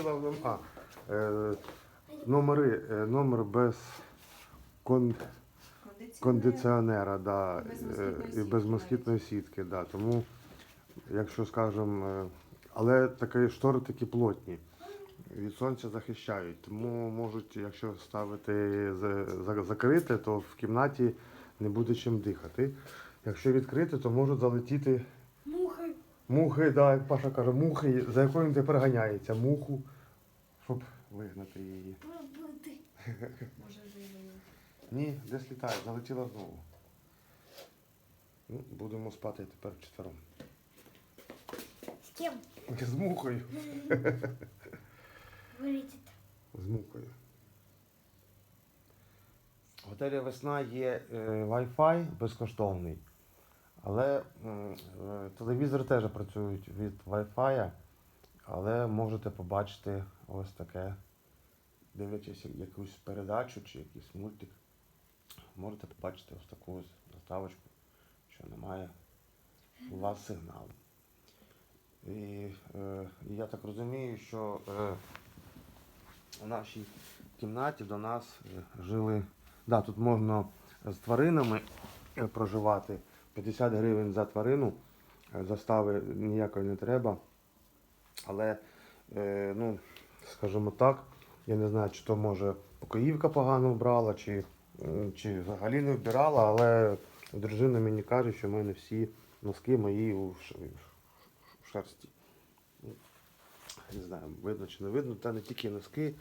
залетіла а, е, номери, е, номер без кон, кондиціонера, да, е, і без сітки москітної сітки. Да. Тому, якщо скажемо, е, але такі штори такі плотні. Від сонця захищають, тому можуть, якщо ставити за- за- закрите, то в кімнаті не буде чим дихати. Якщо відкрити, то можуть залетіти Мухи. да, як Паша каже, мухи, за якою він тепер ганяється, муху, щоб вигнати її. Пробити. Може живий. Ні, десь літає, залетіла знову. Ну, будемо спати тепер вчетвером. З ким? З мухою. Вилетить. З мукою. В готелі весна є е, Wi-Fi безкоштовний, але е, телевізори теж працюють від Wi-Fi, але можете побачити ось таке, дивлячись якусь передачу чи якийсь мультик, можете побачити ось таку заставочку, що немає у вас сигналу. І е, я так розумію, що е, у нашій кімнаті до нас е, жили. Да, тут можна з тваринами е, проживати. 50 гривень за тварину. е, Застави ніякої не треба. Але, е, ну, скажімо так, я не знаю, чи то може покоївка погано вбрала, чи, чи взагалі не вбирала, але дружина мені каже, що в мене всі носки мої у шерсті. Не знаю, видно чи не видно, та не тільки носки,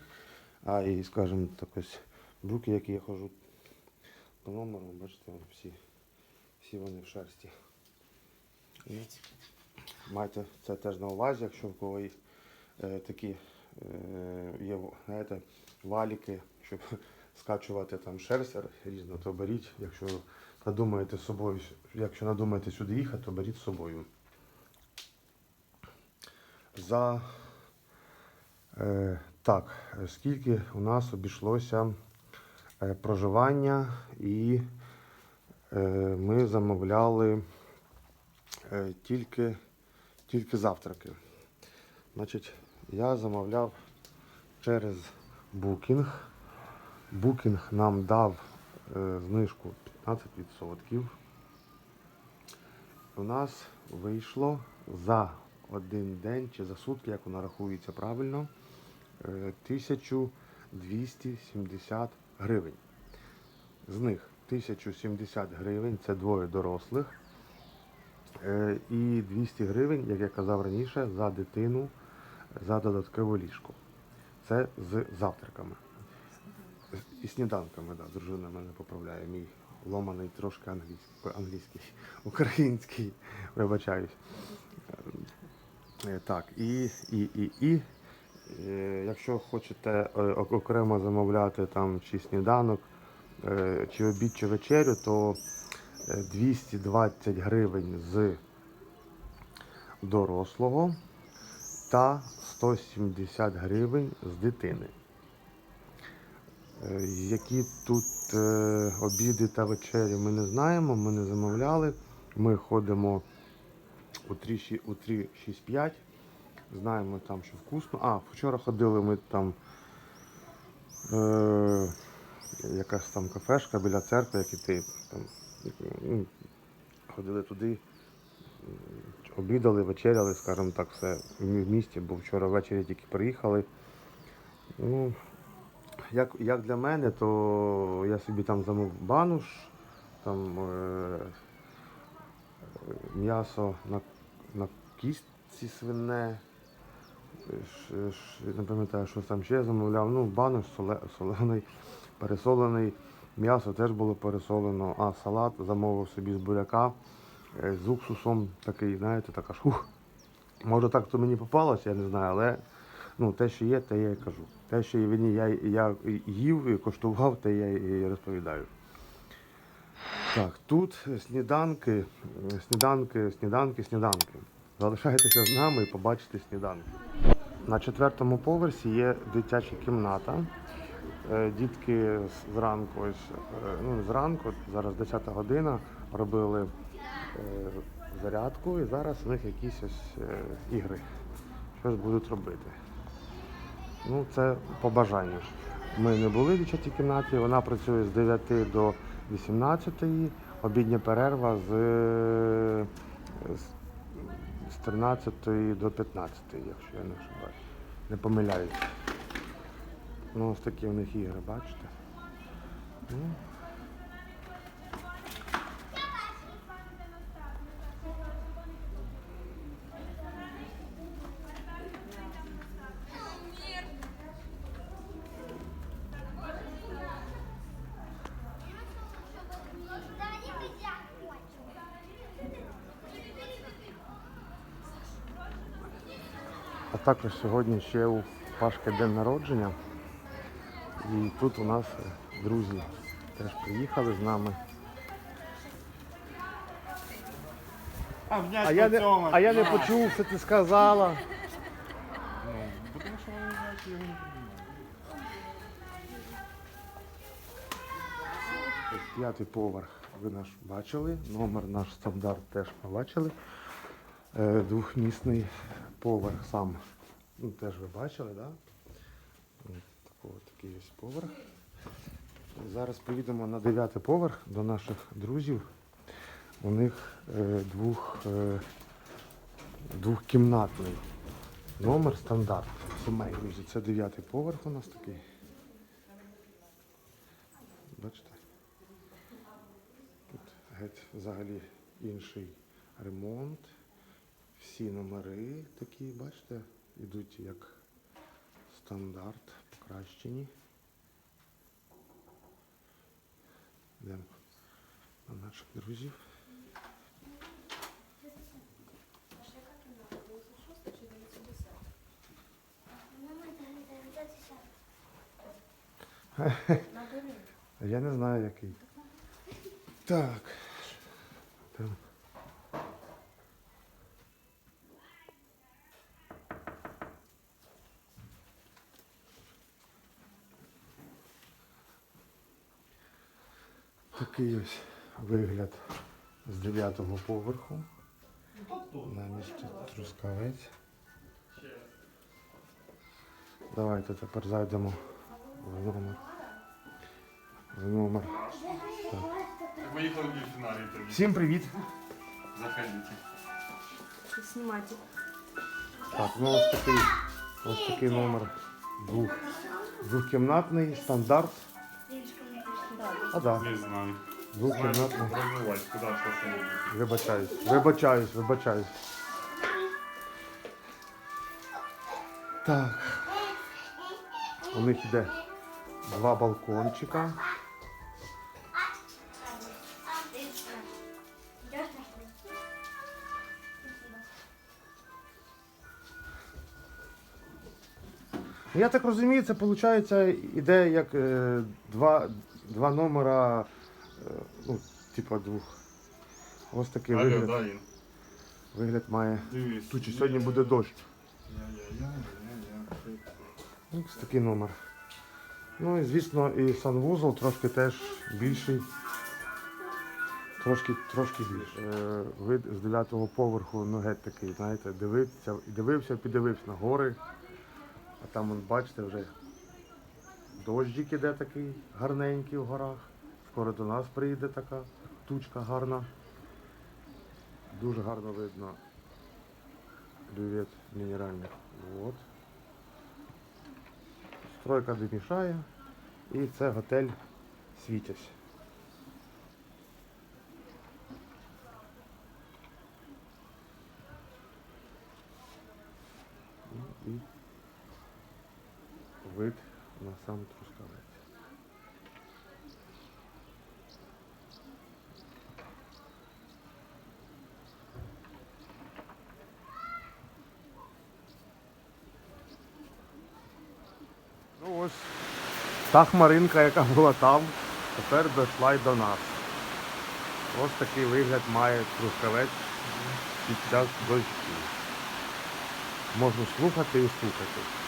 а і, скажімо, так ось брюки, які я ходжу по номеру, бачите, всі, всі вони в шерсті. І майте це теж на увазі, якщо в когось е, такі е, є знаєте, валіки, щоб скачувати там шерсть різну, то беріть, якщо надумаєте собою, якщо надумаєте сюди їхати, то беріть з собою. За Е, так, скільки у нас обійшлося е, проживання, і ми замовляли е, тільки, тільки завтраки. Значить, я замовляв через Booking. Booking нам дав е, знижку 15%. У нас вийшло за один день чи за сутки, як вона рахується правильно, е, 1270 гривень. З них 1070 гривень це двоє дорослих. е, І 200 гривень, як я казав раніше, за дитину за додаткове ліжко. Це з завтраками. І сніданками, да, дружина мене поправляє. Мій ломаний трошки англійський, англійський український, вибачаюсь. Е, Так, і, і, і, і. Е, Якщо хочете окремо замовляти там чи сніданок, чи обід, чи вечерю, то е, 220 гривень з дорослого та 170 гривень з дитини. Е, Які тут е, обіди та вечері ми не знаємо, ми не замовляли. Ми ходимо у 3, у 3-6-5. Знаємо там, що вкусно. А, вчора ходили ми там. Е, якась там кафешка біля церкви, як ти. Там, ну, ходили туди, обідали, вечеряли, скажімо так, все в місті, бо вчора ввечері тільки приїхали. Ну, як, як для мене, то я собі там замов бануш, там е, м'ясо на, на кістці свине. Ш, ш, не пам'ятаю, що там ще замовляв. Ну, бануш соле, солений, пересолений. М'ясо теж було пересолено, а салат замовив собі з буряка е, з уксусом такий, знаєте, така ж. Ух. Може так то мені попалося, я не знаю, але ну, те, що є, те я і кажу. Те, що я, я, я їв і коштував, те я і розповідаю. Так, тут сніданки, сніданки, сніданки, сніданки. Залишайтеся з нами і побачите сніданки. На четвертому поверсі є дитяча кімната. Е, Дітки зранку, е, ну, зранку, зараз 10 година, робили е, зарядку і зараз у них якісь ось ігри. Щось будуть робити. Ну, це по бажанню. Ми не були в дитячій кімнаті, вона працює з 9 до 18, обідня перерва з, з- з 13 до 15, якщо я не ошибаюсь. Не помиляюсь. Ну, ось такі у них ігри, бачите? Ну, А також сьогодні ще у Пашки день народження. І тут у нас друзі теж приїхали з нами. А, А я не, а я не почув, що ти сказала. Ну, тому що вони знають, його не приймають. П'ятий поверх ви наш бачили. Номер наш стандарт теж побачили. Е, Двохмісний поверх сам ну, теж ви бачили, так? Да? Ось такий ось поверх. Зараз поїдемо на дев'ятий поверх до наших друзів. У них е, двох, е, двохкімнатний номер стандарт. Друзі, це дев'ятий поверх у нас такий. Бачите? Тут геть взагалі інший ремонт. Всі номери такі, бачите, йдуть як стандарт, покращені. Йдемо на наших друзів. А Я не знаю який. Так. Такий ось вигляд з дев'ятого поверху. На місці Трускавець. Давайте тепер зайдемо в номер. В номер. Виїхали в дельфінарій тобі. Всім привіт! Заходите. Знімати. Так, ну ось такий, ось такий номер двох, двохкімнатний стандарт. А да, Не знаю. двохкімнатний. Розвивать, куди що Вибачаюсь, вибачаюсь, вибачаюсь. Так. У них йде два балкончика. Я так розумію, це виходить іде як е, два, два номера, е, ну, типа двох. Ось такий Алло, вигляд, да, він. вигляд має. Дивись. Тучі, сьогодні буде дощ. Ну, Ось такий номер. Ну і звісно, і санвузол трошки теж більший. Трошки, трошки більше. Е, вид з 9-го поверху, ну геть такий, знаєте, дивився, дивився, піддивився на гори. А там, вон, бачите, вже дощик іде такий гарненький в горах. Скоро до нас приїде така тучка гарна. Дуже гарно видно бювет мінеральних вод. Стройка не мішає. І це готель Світязь. І вид на сам Трускавець. Ну ось та хмаринка, яка була там, тепер дійшла й до нас. Ось такий вигляд має трускавець під час дощу. Можна слухати і слухати.